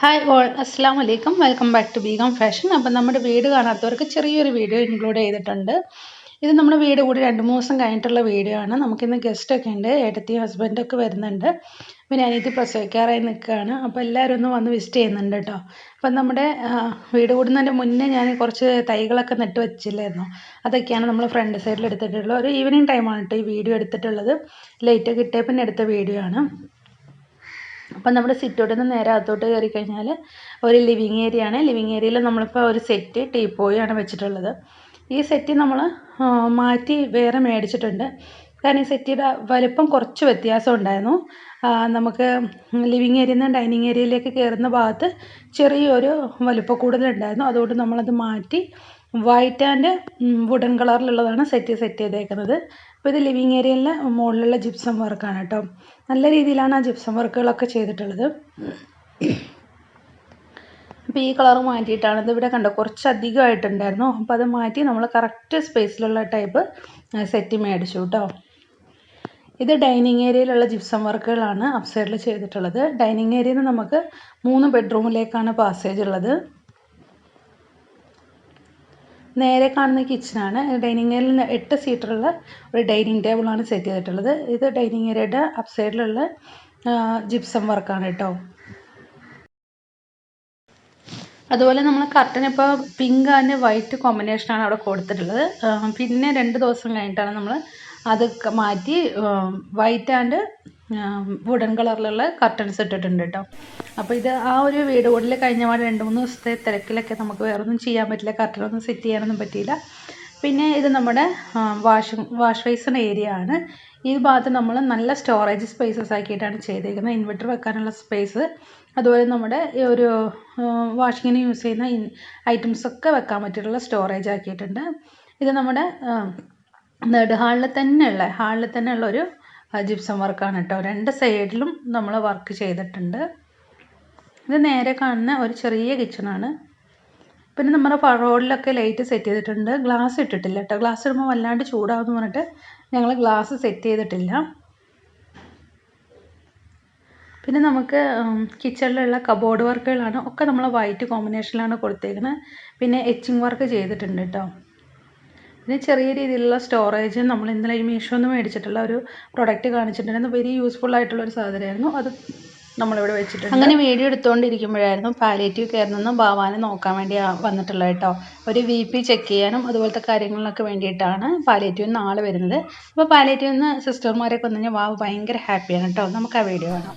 Hi all അസ്സാം വലൈക്കും welcome back to Begum fashion അപ്പം നമ്മുടെ വീട് കാണാത്തവർക്ക് ചെറിയൊരു വീഡിയോ ഇൻക്ലൂഡ് ചെയ്തിട്ടുണ്ട്. ഇത് നമ്മുടെ വീട് കൂടി രണ്ട് മൂന്ന് ദിവസം കഴിഞ്ഞിട്ടുള്ള വീഡിയോ ആണ്. നമുക്കിന്ന് ഗസ്റ്റൊക്കെ ഉണ്ട്. ഏട്ടത്തിയും ഹസ്ബൻഡൊക്കെ വരുന്നുണ്ട്. പിന്നെ അനിയത്തി പ്രസവിക്കാറായി നിൽക്കുകയാണ്. അപ്പോൾ എല്ലാവരും ഒന്ന് വന്ന് വിസിറ്റ് ചെയ്യുന്നുണ്ട് കേട്ടോ. അപ്പം നമ്മുടെ വീട് കൂടുന്നതിന്റെ മുന്നേ ഞാൻ കുറച്ച് തൈകളൊക്കെ നട്ട് വെച്ചില്ലായിരുന്നു. അതൊക്കെയാണ് നമ്മൾ ഫ്രണ്ട് സൈഡിൽ എടുത്തിട്ടുള്ളത്. ഒരു ഈവനിങ് ടൈമാണ് കേട്ടോ ഈ വീഡിയോ എടുത്തിട്ടുള്ളത്. ലൈറ്റൊക്കെ ഇട്ടേ പിന്നെ എടുത്ത വീഡിയോ ആണ്. അപ്പം നമ്മുടെ സിറ്റൗട്ടിൽ നിന്ന് നേരെ അകത്തോട്ട് കയറി കഴിഞ്ഞാൽ ഒരു ലിവിങ് ഏരിയ ആണ്. ലിവിങ് ഏരിയയിൽ നമ്മളിപ്പോൾ ഒരു സെറ്റ് ടീപ്പോയാണ് വെച്ചിട്ടുള്ളത്. ഈ സെറ്റ് നമ്മൾ മാറ്റി വേറെ മേടിച്ചിട്ടുണ്ട്. കാരണം ഈ സെറ്റിയുടെ വലിപ്പം കുറച്ച് വ്യത്യാസം ഉണ്ടായിരുന്നു. നമുക്ക് ലിവിങ് ഏരിയയിൽ നിന്ന് ഡൈനിങ് ഏരിയയിലേക്ക് കയറുന്ന ഭാഗത്ത് ചെറിയൊരു വലിപ്പം കൂടുതലുണ്ടായിരുന്നു. അതുകൊണ്ട് നമ്മളത് മാറ്റി വൈറ്റ് ആൻഡ് വുഡൻ കളറിലുള്ളതാണ് സെറ്റ് സെറ്റ് ചെയ്തേക്കുന്നത്. അപ്പോൾ ഇത് ലിവിങ് ഏരിയയിലെ മുകളിലുള്ള ജിപ്സം വർക്കാണ് കേട്ടോ നല്ല രീതിയിലാണ് ആ ജിപ്സം വർക്കുകളൊക്കെ ചെയ്തിട്ടുള്ളത്. അപ്പോൾ ഈ കളർ മാറ്റിയിട്ടാണ് ഇവിടെ കണ്ടോ കുറച്ചധികമായിട്ടുണ്ടായിരുന്നു. അപ്പോൾ അത് മാറ്റി നമ്മൾ കറക്റ്റ് സ്പേസിലുള്ള ടൈപ്പ് സെറ്റ് മേടിച്ചു കേട്ടോ ഇത് ഡൈനിങ് ഏരിയയിലുള്ള ജിപ്സം വർക്കുകളാണ് അപ്സൈഡിൽ ചെയ്തിട്ടുള്ളത്. ഡൈനിങ് ഏരിയയിൽ നിന്ന് നമുക്ക് മൂന്ന് ബെഡ്റൂമിലേക്കാണ് പാസേജ് ഉള്ളത്. നേരെ കാണുന്ന കിച്ചണാണ് ഡൈനിങ് ഏരിയയിൽ എട്ട് സീറ്ററുള്ള ഒരു ഡൈനിങ് ടേബിളാണ് സെറ്റ് ചെയ്തിട്ടുള്ളത്. ഇത് ഡൈനിങ് ഏരിയയുടെ അപ്സൈഡിലുള്ള ജിപ്സം വർക്കാണ് കേട്ടോ അതുപോലെ നമ്മൾ കർട്ടൻ ഇപ്പോൾ പിങ്ക് ആൻഡ് വൈറ്റ് കോമ്പിനേഷനാണ് അവിടെ കൊടുത്തിട്ടുള്ളത്. പിന്നെ രണ്ട് ദിവസം കഴിഞ്ഞിട്ടാണ് നമ്മൾ അത് മാറ്റി വൈറ്റ് ആൻഡ് വുഡൻ കളറിലുള്ള കർട്ടൻസ് ഇട്ടിട്ടുണ്ട് കേട്ടോ അപ്പോൾ ഇത് ആ ഒരു വീട് കൂടിൽ കഴിഞ്ഞ പാട് രണ്ട് മൂന്ന് ദിവസത്തെ തിരക്കിലൊക്കെ നമുക്ക് വേറൊന്നും ചെയ്യാൻ പറ്റില്ല കർട്ടനൊന്നും സെറ്റ് ചെയ്യാനൊന്നും പറ്റിയില്ല. പിന്നെ ഇത് നമ്മുടെ വാഷിംഗ് വാഷ് ബേസിന്റെ ഏരിയ ആണ്. ഈ ഭാഗത്ത് നമ്മൾ നല്ല സ്റ്റോറേജ് സ്പേസസ് ആക്കിയിട്ടാണ് ചെയ്തേക്കുന്നത്. ഇൻവെർട്ടർ വെക്കാനുള്ള സ്പേസ് അതുപോലെ നമ്മുടെ ഈ ഒരു വാഷിങ്ങിന് യൂസ് ചെയ്യുന്ന ഐറ്റംസ് ഒക്കെ വെക്കാൻ പറ്റിയിട്ടുള്ള സ്റ്റോറേജ് ആക്കിയിട്ടുണ്ട്. ഇത് നമ്മുടെ നെട് ഹാളിൽ തന്നെയുള്ള ഹാളിൽ തന്നെയുള്ള ഒരു ജിപ്സം വർക്കാണ് കേട്ടോ. രണ്ട് സൈഡിലും നമ്മൾ വർക്ക് ചെയ്തിട്ടുണ്ട്. ഇത് നേരെ കാണുന്ന ഒരു ചെറിയ കിച്ചണാണ്. പിന്നെ നമ്മുടെ റോഡിലൊക്കെ ലൈറ്റ് സെറ്റ് ചെയ്തിട്ടുണ്ട്. ഗ്ലാസ് ഇട്ടിട്ടില്ല കേട്ടോ. ഗ്ലാസ് ഇടുമ്പോൾ വല്ലാണ്ട് ചൂടാവുമെന്ന് പറഞ്ഞിട്ട് ഞങ്ങൾ ഗ്ലാസ് സെറ്റ് ചെയ്തിട്ടില്ല. പിന്നെ നമുക്ക് കിച്ചണിലുള്ള കബോർഡ് വർക്കുകളാണ് ഒക്കെ നമ്മൾ വൈറ്റ് കോമ്പിനേഷനിലാണ് കൊടുത്തേക്കുന്നത് പിന്നെ എച്ചിങ് വർക്ക് ചെയ്തിട്ടുണ്ട് കേട്ടോ. പിന്നെ ചെറിയ രീതിയിലുള്ള സ്റ്റോറേജ് നമ്മൾ ഇന്നലെ ഈ മേടിച്ചിട്ടുള്ള ഒരു പ്രൊഡക്റ്റ് കാണിച്ചിട്ടുണ്ടായിരുന്നു. വെരി യൂസ്ഫുൾ ആയിട്ടുള്ള ഒരു സാധനമായിരുന്നു. അത് നമ്മളിവിടെ വെച്ചിട്ടുണ്ട്. അങ്ങനെ വീഡിയോ എടുത്തുകൊണ്ടിരിക്കുമ്പോഴായിരുന്നു പാലേറ്റീവ് കെയറിൽ നിന്ന് ഭാവാനെ നോക്കാൻ വേണ്ടി വന്നിട്ടുള്ള കേട്ടോ. ഒരു വി പി ചെക്ക് ചെയ്യാനും അതുപോലത്തെ കാര്യങ്ങളിലൊക്കെ വേണ്ടിയിട്ടാണ് പാലേറ്റീവ് നിന്ന് ആൾ വരുന്നത്. അപ്പോൾ പാലേറ്റീവ് നിന്ന് സിസ്റ്റർമാരൊക്കെ വന്നു കഴിഞ്ഞാൽ വാവ് ഭയങ്കര ഹാപ്പിയാണ് കേട്ടോ. നമുക്ക് ആ വീഡിയോ കാണാം.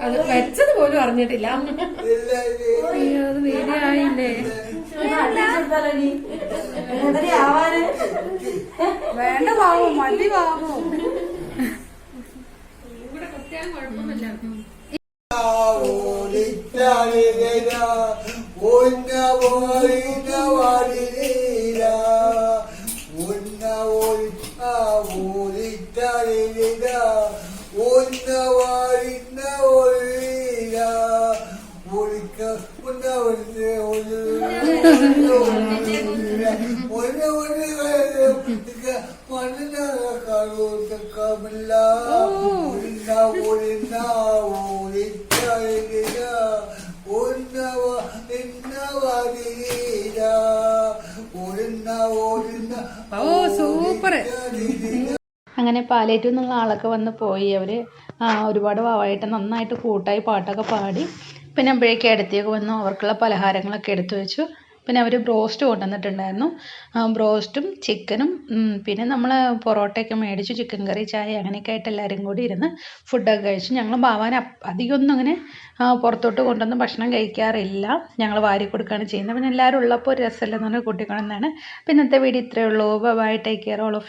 അത് വെച്ചത് പോലും അറിഞ്ഞിട്ടില്ല. അയ്യോ അത് വീഡിയോ ആയില്ലേ വേണ്ട പാവം മതി പാവം ഓ സൂപ്പർ അങ്ങനെ പാലേറ്റിൽ നിന്നുള്ള ആളൊക്കെ വന്ന് പോയി. അവർ ഒരുപാട് വാവായിട്ട് നന്നായിട്ട് കൂട്ടായി പാട്ടൊക്കെ പാടി. പിന്നെ അമ്പഴേക്ക് അടുത്തേക്ക് വന്നു. അവർക്കുള്ള പലഹാരങ്ങളൊക്കെ എടുത്തു വെച്ചു. പിന്നെ അവർ ബ്രോസ്റ്റ് കൊണ്ടുവന്നിട്ടുണ്ടായിരുന്നു. ബ്രോസ്റ്റും ചിക്കനും പിന്നെ നമ്മൾ പൊറോട്ടയൊക്കെ മേടിച്ചു ചിക്കൻ കറി ചായ അങ്ങനെയൊക്കെ ആയിട്ട് എല്ലാവരും കൂടി ഇരുന്ന് ഫുഡൊക്കെ കഴിച്ചു. ഞങ്ങൾ ഭാവാൻ അധികമൊന്നും അങ്ങനെ പുറത്തോട്ട് കൊണ്ടുവന്ന് ഭക്ഷണം കഴിക്കാറില്ല. ഞങ്ങൾ വാരി കൊടുക്കുകയാണ് ചെയ്യുന്നത്. പിന്നെ എല്ലാവരും ഉള്ളപ്പോൾ ഒരു രസമല്ലെന്ന് പറഞ്ഞാൽ കൂട്ടിക്കൊണ്ടെന്നാണ് അപ്പോൾ ഇന്നത്തെ വീഡിയോ ഇത്രയേ ഉള്ളൂ. Bye take care all of you